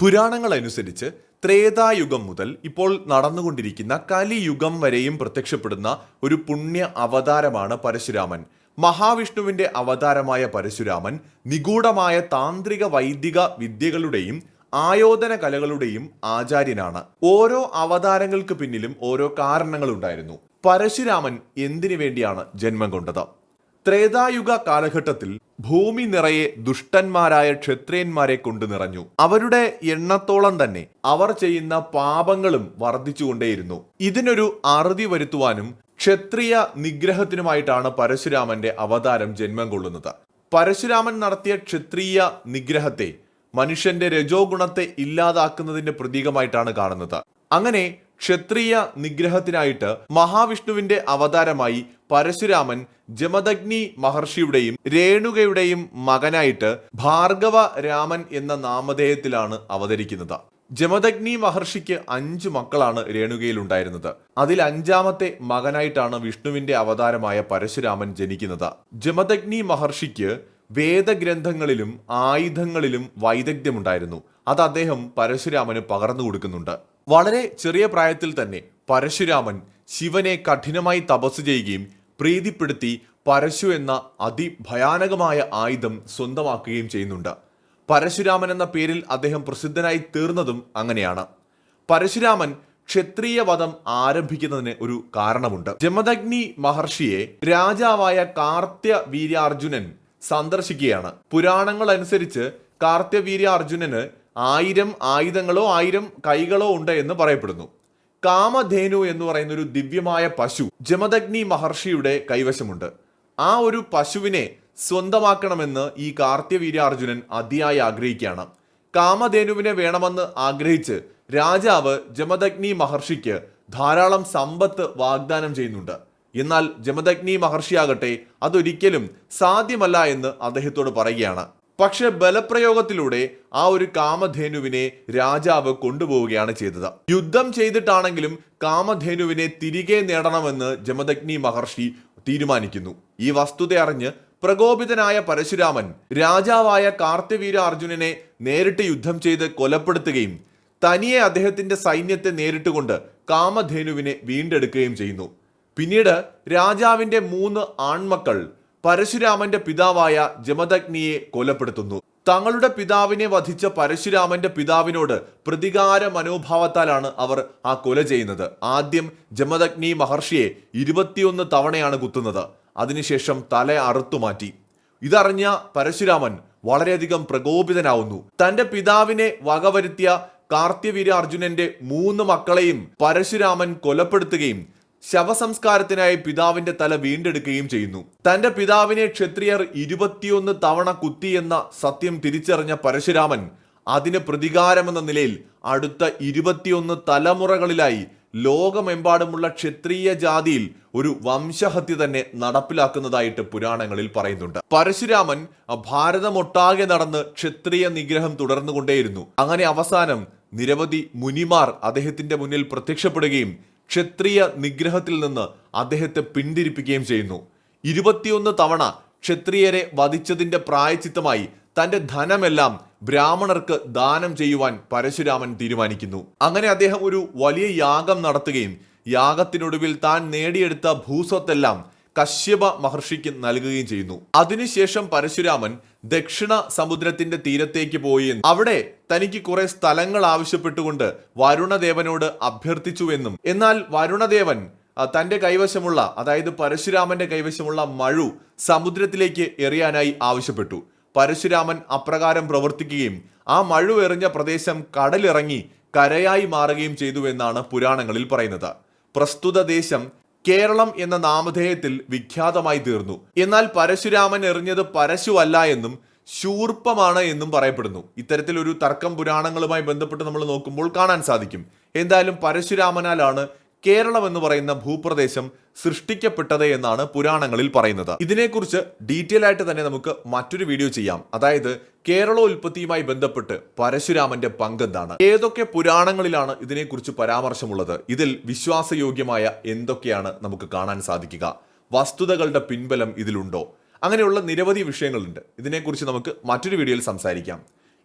പുരാണങ്ങൾ അനുസരിച്ച് ത്രേതായുഗം മുതൽ ഇപ്പോൾ നടന്നുകൊണ്ടിരിക്കുന്ന കലിയുഗം വരെയും പ്രത്യക്ഷപ്പെടുന്ന ഒരു പുണ്യ അവതാരമാണ് പരശുരാമൻ. മഹാവിഷ്ണുവിന്റെ അവതാരമായ പരശുരാമൻ നിഗൂഢമായ താന്ത്രിക വൈദിക വിദ്യകളുടെയും ആയോധന കലകളുടെയും ആചാര്യനാണ്. ഓരോ അവതാരങ്ങൾക്ക് പിന്നിലും ഓരോ കാരണങ്ങളുണ്ടായിരുന്നു. പരശുരാമൻ എന്തിനു വേണ്ടിയാണ് ജന്മം കൊണ്ടത്? ത്രേതായുഗ കാലഘട്ടത്തിൽ ഭൂമി നിറയെ ദുഷ്ടന്മാരായ ക്ഷത്രിയന്മാരെ കൊണ്ട് നിറഞ്ഞു. അവരുടെ എണ്ണത്തോളം തന്നെ അവർ ചെയ്യുന്ന പാപങ്ങളും വർദ്ധിച്ചുകൊണ്ടേയിരുന്നു. ഇതിനൊരു അറുതി വരുത്തുവാനും ക്ഷത്രിയ നിഗ്രഹത്തിനുമായിട്ടാണ് പരശുരാമന്റെ അവതാരം ജന്മം കൊള്ളുന്നത്. പരശുരാമൻ നടത്തിയ ക്ഷത്രിയ നിഗ്രഹത്തെ മനുഷ്യന്റെ രജോ ഗുണത്തെ ഇല്ലാതാക്കുന്നതിന്റെ പ്രതീകമായിട്ടാണ് കാണുന്നത്. അങ്ങനെ ക്ഷത്രിയ നിഗ്രഹത്തിനായിട്ട് മഹാവിഷ്ണുവിന്റെ അവതാരമായി പരശുരാമൻ ജമദഗ്നി മഹർഷിയുടെയും രേണുകയുടെയും മകനായിട്ട് ഭാർഗവ രാമൻ എന്ന നാമധേയത്തിലാണ് അവതരിക്കുന്നത്. ജമദഗ്നി മഹർഷിക്ക് അഞ്ചു മക്കളാണ് രേണുകയിൽ ഉണ്ടായിരുന്നത് അതിൽ അഞ്ചാമത്തെ മകനായിട്ടാണ് വിഷ്ണുവിന്റെ അവതാരമായ പരശുരാമൻ ജനിക്കുന്നത്. ജമദഗ്നി മഹർഷിക്ക് വേദഗ്രന്ഥങ്ങളിലും ആയുധങ്ങളിലും വൈദഗ്ധ്യമുണ്ടായിരുന്നു. അത് അദ്ദേഹം പരശുരാമന് പകർന്നു കൊടുക്കുന്നുണ്ട്. വളരെ ചെറിയ പ്രായത്തിൽ തന്നെ പരശുരാമൻ ശിവനെ കഠിനമായി തപസ് ചെയ്യുകയും പ്രീതിപ്പെടുത്തി പരശു എന്ന അതിഭയാനകമായ ആയുധം സ്വന്തമാക്കുകയും ചെയ്യുന്നുണ്ട്. പരശുരാമൻ എന്ന പേരിൽ അദ്ദേഹം പ്രസിദ്ധനായി തീർന്നതും അങ്ങനെയാണ്. പരശുരാമൻ ക്ഷത്രിയ വധം ആരംഭിക്കുന്നതിന് ഒരു കാരണമുണ്ട്. ജമദഗ്നി മഹർഷിയെ രാജാവായ കാർത്യ വീര്യാർജുനൻ സന്ദർശിക്കുകയാണ്. പുരാണങ്ങൾ അനുസരിച്ച് കാർത്യവീര്യ അർജുനന് ആയിരം ആയുധങ്ങളോ ആയിരം കൈകളോ ഉണ്ട് എന്ന് പറയപ്പെടുന്നു. കാമധേനു എന്ന് പറയുന്ന ഒരു ദിവ്യമായ പശു ജമദഗ്നി മഹർഷിയുടെ കൈവശമുണ്ട്. ആ ഒരു പശുവിനെ സ്വന്തമാക്കണമെന്ന് ഈ കാർത്യവീര്യാർജുനൻ അതിയായി ആഗ്രഹിക്കുകയാണ്. കാമധേനുവിനെ വേണമെന്ന് ആഗ്രഹിച്ച് രാജാവ് ജമദഗ്നി മഹർഷിക്ക് ധാരാളം സമ്പത്ത് വാഗ്ദാനം ചെയ്യുന്നുണ്ട്. എന്നാൽ ജമദഗ്നി മഹർഷിയാകട്ടെ അതൊരിക്കലും സാധ്യമല്ല എന്ന് അദ്ദേഹത്തോട് പറയുകയാണ്. പക്ഷെ ബലപ്രയോഗത്തിലൂടെ ആ ഒരു കാമധേനുവിനെ രാജാവ് കൊണ്ടുപോവുകയാണ് ചെയ്തത്. യുദ്ധം ചെയ്തിട്ടാണെങ്കിലും കാമധേനുവിനെ തിരികെ നേടണമെന്ന് ജമദഗ്നി മഹർഷി തീരുമാനിക്കുന്നു. ഈ വസ്തുത അറിഞ്ഞ് പ്രകോപിതനായ പരശുരാമൻ രാജാവായ കാർത്തിവീര അർജുനനെ നേരിട്ട് യുദ്ധം ചെയ്ത് കൊലപ്പെടുത്തുകയും തനിയെ അദ്ദേഹത്തിന്റെ സൈന്യത്തെ നേരിട്ടുകൊണ്ട് കാമധേനുവിനെ വീണ്ടെടുക്കുകയും ചെയ്യുന്നു. പിന്നീട് രാജാവിന്റെ മൂന്ന് ആൺമക്കൾ പരശുരാമന്റെ പിതാവായ ജമദഗ്നിയെ കൊലപ്പെടുത്തുന്നു. തങ്ങളുടെ പിതാവിനെ വധിച്ച പരശുരാമന്റെ പിതാവിനോട് പ്രതികാര മനോഭാവത്താലാണ് അവർ ആ കൊല ചെയ്യുന്നത്. ആദ്യം ജമദഗ്നി മഹർഷിയെ ഇരുപത്തിയൊന്ന് തവണയാണ് കുത്തുന്നത്. അതിനുശേഷം തല അറുത്തുമാറ്റി ഇതറിഞ്ഞ പരശുരാമൻ വളരെയധികം പ്രകോപിതനാവുന്നു. തന്റെ പിതാവിനെ വകവരുത്തിയ കാർത്തിവീര അർജുനന്റെ മൂന്ന് മക്കളെയും പരശുരാമൻ കൊലപ്പെടുത്തുകയും ശവസംസ്കാരത്തിനായി പിതാവിന്റെ തല വീണ്ടെടുക്കുകയും ചെയ്യുന്നു. തന്റെ പിതാവിനെ ക്ഷത്രിയർ ഇരുപത്തിയൊന്ന് തവണ കുത്തിയെന്ന സത്യം തിരിച്ചറിഞ്ഞ പരശുരാമൻ അതിന് പ്രതികാരമെന്ന നിലയിൽ അടുത്ത ഇരുപത്തിയൊന്ന് തലമുറകളിലായി ലോകമെമ്പാടുമുള്ള ക്ഷത്രിയ ജാതിയിൽ ഒരു വംശഹത്യ തന്നെ നടപ്പിലാക്കുന്നതായിട്ട് പുരാണങ്ങളിൽ പറയുന്നുണ്ട്. പരശുരാമൻ ഭാരതമൊട്ടാകെ നടന്ന് ക്ഷത്രിയ നിഗ്രഹം തുടർന്നുകൊണ്ടേയിരുന്നു. അങ്ങനെ അവസാനം നിരവധി മുനിമാർ അദ്ദേഹത്തിന്റെ മുന്നിൽ പ്രത്യക്ഷപ്പെടുകയും ക്ഷത്രിയ നിഗ്രഹത്തിൽ നിന്ന് അദ്ദേഹത്തെ പിന്തിരിപ്പിക്കുകയും ചെയ്യുന്നു. ഇരുപത്തിയൊന്ന് തവണ ക്ഷത്രിയരെ വധിച്ചതിന്റെ പ്രായച്ചിത്തമായി തന്റെ ധനമെല്ലാം ബ്രാഹ്മണർക്ക് ദാനം ചെയ്യുവാൻ പരശുരാമൻ തീരുമാനിക്കുന്നു. അങ്ങനെ അദ്ദേഹം ഒരു വലിയ യാഗം നടത്തുകയും യാഗത്തിനൊടുവിൽ താൻ നേടിയെടുത്ത ഭൂസ്വത്തെല്ലാം കശ്യപ മഹർഷിക്ക് നൽകുകയും ചെയ്യുന്നു. അതിനുശേഷം പരശുരാമൻ ദക്ഷിണ സമുദ്രത്തിന്റെ തീരത്തേക്ക് പോയി അവിടെ തനിക്ക് കുറെ സ്ഥലങ്ങൾ ആവശ്യപ്പെട്ടുകൊണ്ട് വരുണദേവനോട് അഭ്യർത്ഥിച്ചുവെന്നും എന്നാൽ വരുണദേവൻ തന്റെ കൈവശമുള്ള അതായത് പരശുരാമന്റെ കൈവശമുള്ള മഴു സമുദ്രത്തിലേക്ക് എറിയാനായി ആവശ്യപ്പെട്ടു. പരശുരാമൻ അപ്രകാരം പ്രവർത്തിക്കുകയും ആ മഴു എറിഞ്ഞ പ്രദേശം കടലിറങ്ങി കരയായി മാറുകയും ചെയ്തു എന്നാണ് പുരാണങ്ങളിൽ പറയുന്നത്. പ്രസ്തുത ദേശം കേരളം എന്ന നാമധേയത്തിൽ വിഖ്യാതമായി തീർന്നു. എന്നാൽ പരശുരാമൻ എറിഞ്ഞത് പരശുവല്ല എന്നും ശൂർപ്പമാണ് എന്നും പറയപ്പെടുന്നു. ഇത്തരത്തിൽ ഒരു തർക്കം പുരാണങ്ങളുമായി ബന്ധപ്പെട്ട് നമ്മൾ നോക്കുമ്പോൾ കാണാൻ സാധിക്കും. എന്തായാലും പരശുരാമനാലാണ് കേരളം എന്ന് പറയുന്ന ഭൂപ്രദേശം സൃഷ്ടിക്കപ്പെട്ടത് എന്നാണ് പുരാണങ്ങളിൽ പറയുന്നത്. ഇതിനെക്കുറിച്ച് ഡീറ്റെയിൽ ആയിട്ട് തന്നെ നമുക്ക് മറ്റൊരു വീഡിയോ ചെയ്യാം. അതായത് കേരള ഉൽപ്പത്തിയുമായി ബന്ധപ്പെട്ട് പരശുരാമന്റെ പങ്ക് എന്താണ്? ഏതൊക്കെ പുരാണങ്ങളിലാണ് ഇതിനെക്കുറിച്ച് പരാമർശമുള്ളത്? ഇതിൽ വിശ്വാസയോഗ്യമായ എന്തൊക്കെയാണ് നമുക്ക് കാണാൻ സാധിക്കുക? വസ്തുതകളുടെ പിൻബലം ഇതിലുണ്ടോ? അങ്ങനെയുള്ള നിരവധി വിഷയങ്ങളുണ്ട്. ഇതിനെക്കുറിച്ച് നമുക്ക് മറ്റൊരു വീഡിയോയിൽ സംസാരിക്കാം.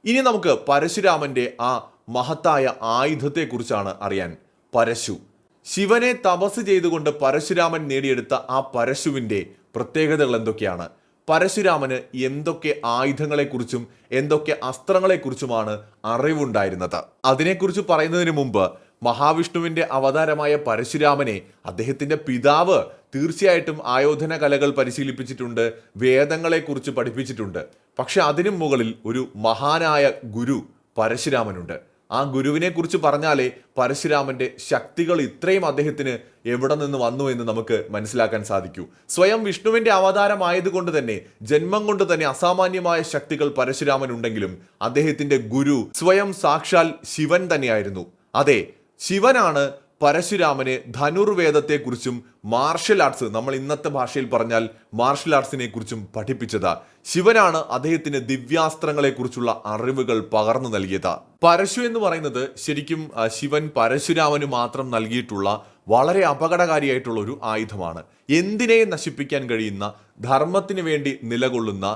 ഇനി നമുക്ക് പരശുരാമന്റെ ആ മഹത്തായ ആയുധത്തെക്കുറിച്ചാണ് അറിയാൻ. പരശു. ശിവനെ തപസ് ചെയ്തുകൊണ്ട് പരശുരാമൻ നേടിയെടുത്ത ആ പരശുവിന്റെ പ്രത്യേകതകൾ എന്തൊക്കെയാണ്? പരശുരാമന് എന്തൊക്കെ ആയുധങ്ങളെക്കുറിച്ചും എന്തൊക്കെ അസ്ത്രങ്ങളെക്കുറിച്ചുമാണ് അറിവുണ്ടായിരുന്നത്? അതിനെക്കുറിച്ച് പറയുന്നതിന് മുമ്പ് മഹാവിഷ്ണുവിന്റെ അവതാരമായ പരശുരാമനെ അദ്ദേഹത്തിന്റെ പിതാവ് തീർച്ചയായിട്ടും ആയോധന കലകൾ പരിശീലിപ്പിച്ചിട്ടുണ്ട് വേദങ്ങളെക്കുറിച്ച് പഠിപ്പിച്ചിട്ടുണ്ട്. പക്ഷെ അതിനും മുകളിൽ ഒരു മഹാനായ ഗുരു പരശുരാമനുണ്ട്. ആ ഗുരുവിനെ കുറിച്ച് പറഞ്ഞാലേ പരശുരാമന്റെ ശക്തികൾ ഇത്രയും അദ്ദേഹത്തിന് എവിടെ നിന്ന് വന്നു എന്ന് നമുക്ക് മനസ്സിലാക്കാൻ സാധിക്കൂ. സ്വയം വിഷ്ണുവിന്റെ അവതാരമായതുകൊണ്ട് തന്നെ ജന്മം കൊണ്ട് തന്നെ അസാമാന്യമായ ശക്തികൾ പരശുരാമൻ ഉണ്ടെങ്കിലും അദ്ദേഹത്തിന്റെ ഗുരു സ്വയം സാക്ഷാൽ ശിവൻ തന്നെയായിരുന്നു. അതെ ശിവനാണ് പരശുരാമനെ ധനുർവേദത്തെക്കുറിച്ചും മാർഷൽ ആർട്സ് നമ്മൾ ഇന്നത്തെ ഭാഷയിൽ പറഞ്ഞാൽ മാർഷൽ ആർട്സിനെ കുറിച്ചും പഠിപ്പിച്ചത്. ശിവനാണ് അദ്ദേഹത്തിന് ദിവ്യാസ്ത്രങ്ങളെക്കുറിച്ചുള്ള അറിവുകൾ പകർന്നു നൽകിയത്. പരശു എന്ന് പറയുന്നത് ശരിക്കും ശിവൻ പരശുരാമന് മാത്രം നൽകിയിട്ടുള്ള വളരെ അപകടകാരിയായിട്ടുള്ള ഒരു ആയുധമാണ്. എന്തിനേയും നശിപ്പിക്കാൻ കഴിയുന്ന ധർമ്മത്തിന് വേണ്ടി നിലകൊള്ളുന്ന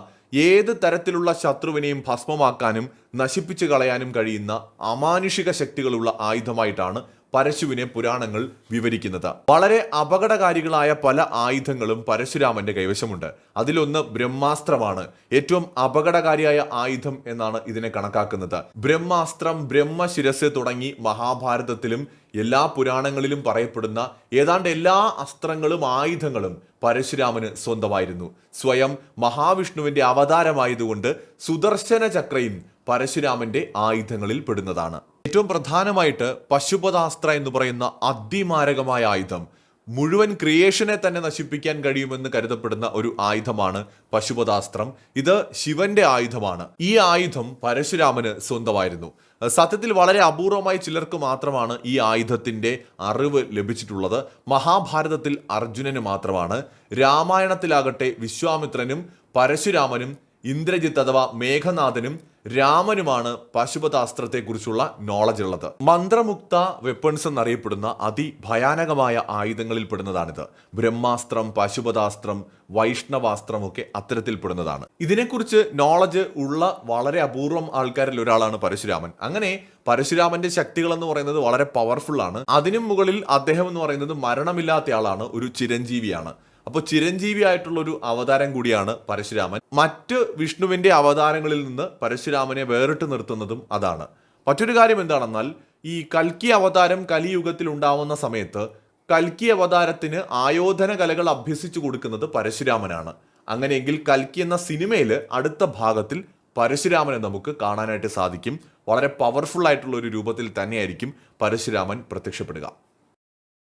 ഏത് തരത്തിലുള്ള ശത്രുവിനെയും ഭസ്മമാക്കാനും നശിപ്പിച്ചു കളയാനും കഴിയുന്ന അമാനുഷിക ശക്തികളുള്ള ആയുധമായിട്ടാണ് പരശുവിനെ പുരാണങ്ങൾ വിവരിക്കുന്നത്. വളരെ അപകടകാരികളായ പല ആയുധങ്ങളും പരശുരാമന്റെ കൈവശമുണ്ട്. അതിലൊന്ന് ബ്രഹ്മാസ്ത്രമാണ്. ഏറ്റവും അപകടകാരിയായ ആയുധം എന്നാണ് ഇതിനെ കണക്കാക്കുന്നത്. ബ്രഹ്മാസ്ത്രം ബ്രഹ്മശിരസ് തുടങ്ങി മഹാഭാരതത്തിലും എല്ലാ പുരാണങ്ങളിലും പറയപ്പെടുന്ന ഏതാണ്ട് എല്ലാ അസ്ത്രങ്ങളും ആയുധങ്ങളും പരശുരാമന് സ്വന്തമായിരുന്നു. സ്വയം മഹാവിഷ്ണുവിന്റെ അവതാരമായതുകൊണ്ട് സുദർശന ചക്രയും പരശുരാമന്റെ ആയുധങ്ങളിൽ പെടുന്നതാണ്. ഏറ്റവും പ്രധാനമായിട്ട് പശുപതാസ്ത്ര എന്ന് പറയുന്ന അതിമാരകമായ ആയുധം. മുഴുവൻ ക്രിയേഷനെ തന്നെ നശിപ്പിക്കാൻ കഴിയുമെന്ന് കരുതപ്പെടുന്ന ഒരു ആയുധമാണ് പശുപതാസ്ത്രം ഇത് ശിവന്റെ ആയുധമാണ്. ഈ ആയുധം പരശുരാമന് സ്വന്തമായിരുന്നു. സത്യത്തിൽ വളരെ അപൂർവമായി ചിലർക്ക് മാത്രമാണ് ഈ ആയുധത്തിന്റെ അറിവ് ലഭിച്ചിട്ടുള്ളത്. മഹാഭാരതത്തിൽ അർജുനന് മാത്രമാണ്. രാമായണത്തിലാകട്ടെ വിശ്വാമിത്രനും പരശുരാമനും ഇന്ദ്രജിത്ത് അഥവാ മേഘനാഥനും രാമനുമാണ് പശുപതാസ്ത്രത്തെക്കുറിച്ചുള്ള നോളജ് ഉള്ളത്. മന്ത്രമുക്ത വെപ്പൺസ് എന്നറിയപ്പെടുന്ന അതിഭയാനകമായ ആയുധങ്ങളിൽ പെടുന്നതാണിത്. ബ്രഹ്മാസ്ത്രം പശുപതാസ്ത്രം വൈഷ്ണവാസ്ത്രം ഒക്കെ അത്തരത്തിൽപ്പെടുന്നതാണ് ഇതിനെക്കുറിച്ച് നോളജ് ഉള്ള വളരെ അപൂർവം ആൾക്കാരിൽ ഒരാളാണ് പരശുരാമൻ. അങ്ങനെ പരശുരാമന്റെ ശക്തികൾ എന്ന് പറയുന്നത് വളരെ പവർഫുൾ ആണ്. അതിനും മുകളിൽ അദ്ദേഹം എന്ന് പറയുന്നത് മരണമില്ലാത്ത ആളാണ് ഒരു ചിരഞ്ജീവിയാണ്. അപ്പോൾ ചിരഞ്ജീവി ആയിട്ടുള്ള ഒരു അവതാരം കൂടിയാണ് പരശുരാമൻ. മറ്റ് വിഷ്ണുവിന്റെ അവതാരങ്ങളിൽ നിന്ന് പരശുരാമനെ വേറിട്ട് നിർത്തുന്നതും അതാണ്. മറ്റൊരു കാര്യം എന്താണെന്നാൽ ഈ കൽക്കി അവതാരം കലിയുഗത്തിൽ ഉണ്ടാവുന്ന സമയത്ത് കൽക്കി അവതാരത്തിന് ആയോധന കലകൾ അഭ്യസിച്ചു കൊടുക്കുന്നത് പരശുരാമനാണ്. അങ്ങനെയെങ്കിൽ കൽക്കി എന്ന സിനിമയിൽ അടുത്ത ഭാഗത്തിൽ പരശുരാമനെ നമുക്ക് കാണാനായിട്ട് സാധിക്കും. വളരെ പവർഫുൾ ആയിട്ടുള്ള ഒരു രൂപത്തിൽ തന്നെയായിരിക്കും പരശുരാമൻ പ്രത്യക്ഷപ്പെടുക.